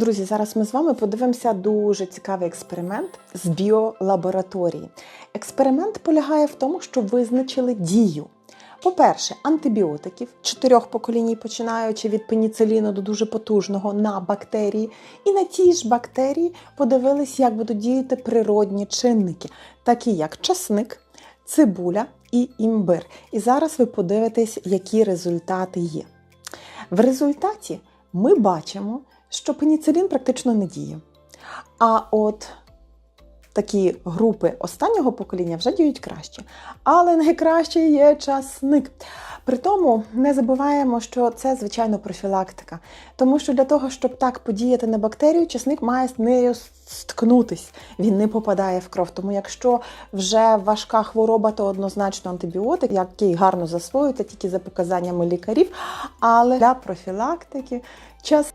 Друзі, зараз ми з вами подивимося дуже цікавий експеримент з біолабораторії. Експеримент полягає в тому, що визначили дію. По-перше, антибіотиків чотирьох поколінь, починаючи від пеніциліну до дуже потужного на бактерії. І на тій ж бактерії подивились, як будуть діяти природні чинники, такі як часник, цибуля і імбир. І зараз ви подивитесь, які результати є. В результаті ми бачимо, що пеніцилін практично не діє. А от такі групи останнього покоління вже діють краще. Але найкраще є часник. При тому не забуваємо, що це звичайно профілактика. Тому що для того, щоб так подіяти на бактерію, часник має з нею сткнутись. Він не попадає в кров. Тому якщо вже важка хвороба, то однозначно антибіотик, який гарно засвоюється тільки за показаннями лікарів. Але для профілактики час